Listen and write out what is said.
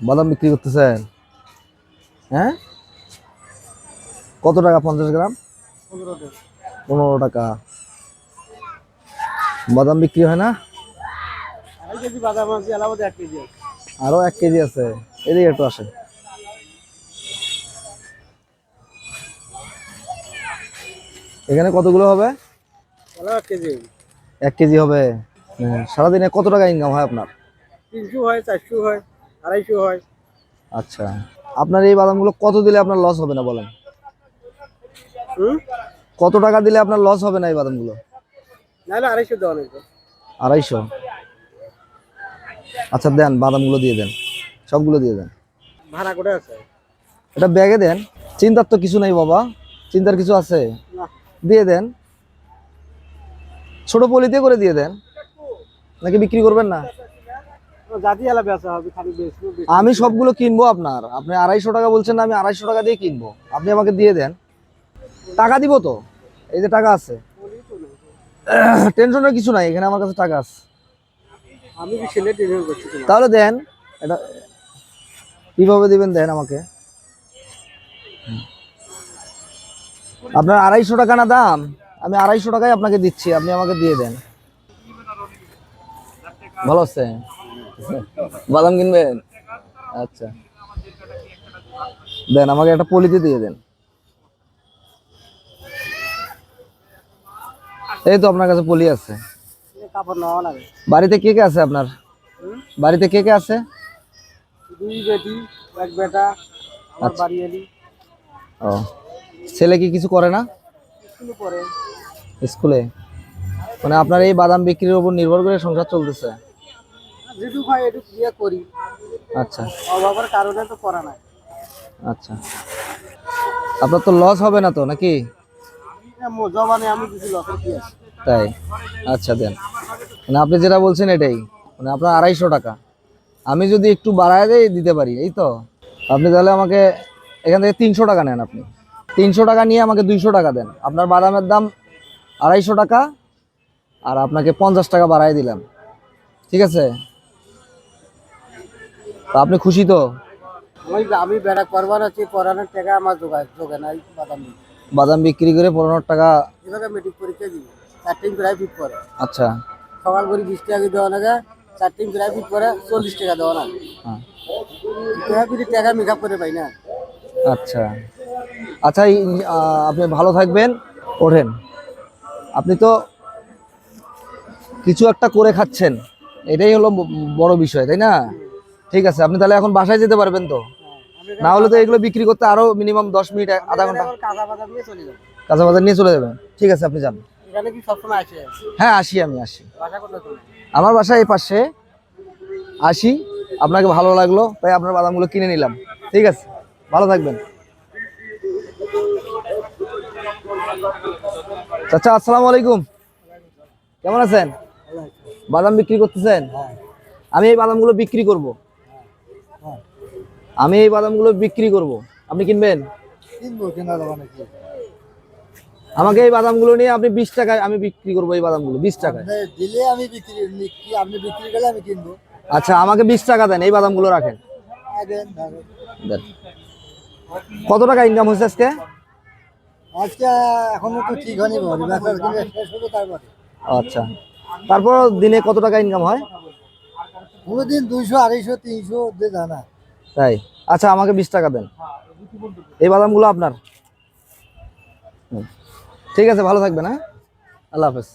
বাদাম বিক্রি করতেছেন? হ্যাঁ? কত টাকা পঞ্চাশ গ্রাম? পনেরো টাকা। বাদাম বিক্রি হয় না? আরও এক কেজি আছে। এদিকে একটু আসে এখানে কতগুলো হবে? এক কেজি এক কেজি হবে। হ্যাঁ, সারাদিনে কত টাকা ইনকাম হয় আপনার? তিনশো হয় চারশো হয়। আড়াইশো হয়। আচ্ছা। আপনার এই বাদামগুলো কত দিলে আপনার লস হবে না বলেন? কত টাকা দিলে আপনার লস হবে না এই বাদামগুলো? নাহলে আড়াইশো দেওয়া আড়াইশো? আচ্ছা দেন বাদামগুলো দিয়ে দেন। সবগুলো দিয়ে দেন। ভাড়া করে আছে? এটা ব্যাগে দেন। চিন্তার তো কিছু নেই বাবা। চিন্তার কিছু আছে? দিয়ে দেন। ছোট পলিতে করে দিয়ে দেন। নাকি বিক্রি করবেন না? আমি সবগুলো কিনবো আপনার। আপনি আড়াইশো টাকা বলছেন না আমি আড়াইশো টাকা দিয়ে কিনবো। আপনি আমাকে দিয়ে দেন। টাকা দিব তো? এই যে টাকা আছে। টেনশনের কিছু নাই এখানে আমার কাছে টাকা আছে। আমি তাহলে দেন এটা কীভাবে দিবেন দেন আমাকে? আপনার আড়াইশো টাকা না দাম আমি আড়াইশো টাকায় আপনাকে দিচ্ছি আপনি আমাকে দিয়ে দেন। ভালো আছে? বাদাম কিনবেন? আচ্ছা। দেন আমাকে একটা পলিতে দিয়ে দেন। এই তো আপনার কাছে পলি আছে। বাড়িতে কে কে আছে আপনার? বাড়িতে কে কে আছে? দুই বেটি এক বেটা আমার বাড়ি এলি ও। ছেলে কি কিছু করে না? স্কুলে পড়ে। স্কুলে? মানে আপনার এই বাদাম বিক্রির উপর নির্ভর করে সংসার চলতেছে। যেটুকু হয় এটুকু দিয়ে করি। আচ্ছা। অভাবের কারণে তো করা নাই। আচ্ছা। আপনার তো লস হবে না তো নাকি? জবানে আমি কিছু আছে তাই? আচ্ছা দেন। মানে আপনি যেটা বলছেন এটাই। মানে আপনার আড়াইশো টাকা। আমি যদি একটু বাড়ায় দেই দিতে পারি এই তো? আপনি তাহলে আমাকে এখান থেকে তিনশো টাকা নেন আপনি। তিনশো টাকা নিয়ে আমাকে দুইশো টাকা দেন। আপনার বাদামের দাম আড়াইশো টাকা আর আপনাকে পঞ্চাশ টাকা বাড়ায় দিলাম। ঠিক আছে? তা আপনি খুশি তো? ওই আমি বেড়া করবার আছে পড়ানোর টাকা আমার জোগায় জোগে নাই বাদাম বাদাম বিক্রি করে পনেরো টাকা এভাবে মেট্রিক পরীক্ষা দিই। চারটিং প্রায় ফিট করে আচ্ছা। সকাল করে বিশ টাকা দেওয়া লাগে চারটিং প্রায় ফিট করে চল্লিশ টাকা দেওয়া না হ্যাঁ। টাকা মেকআপ করে পাই না। আচ্ছা। আচ্ছা আপনি ভালো থাকবেন ওঠেন। আপনি তো কিছু একটা করে খাচ্ছেন এটাই হলো বড় বিষয় তাই না? ঠিক আছে আপনি তাহলে এখন বাসায় যেতে পারবেন তো? না হলে তো এগুলো বিক্রি করতে আরও মিনিমাম দশ মিনিট আধা ঘণ্টা। কাঁচা বাজার নিয়ে চলে যাবেন? ঠিক আছে আপনি যান। হ্যাঁ আসি আমি আসি। আমার বাসা এই পাশে। আসি আপনাকে ভালো লাগল তাই আপনার বাদামগুলো কিনে নিলাম। ঠিক আছে ভালো থাকবেন। চাচা আসসালামু আলাইকুম। কেমন আছেন? বাদাম বিক্রি করতেছেন? আমি এই বাদামগুলো বিক্রি করব। আমি এই বাদামগুলো বিক্রি করব। আপনি কিনবেন? আমাকে এই বাদামগুলো নিয়ে আপনি বিশ টাকায় আমি বিক্রি করব এই বাদামগুলো বিশ টাকায়। দিলে আমি বিক্রি আপনি বিক্রি করলে আমি কিনবো। আচ্ছা আমাকে বিশ টাকা দেন এই বাদামগুলো রাখেন। দেন কত টাকা ইনকাম হয়েছে আজকে? আজকে এখনও তো ঠিক হয়নি আচ্ছা তারপর দিনে কত টাকা ইনকাম হয়? কোনোদিন দুইশো আড়াইশো তিনশো দিয়ে জানা তাই? আচ্ছা আমাকে বিশ টাকা দেন। এই বাদামগুলো আপনার। ঠিক আছে, ভালো থাকবেন হ্যাঁ? আল্লাহ হাফেজ।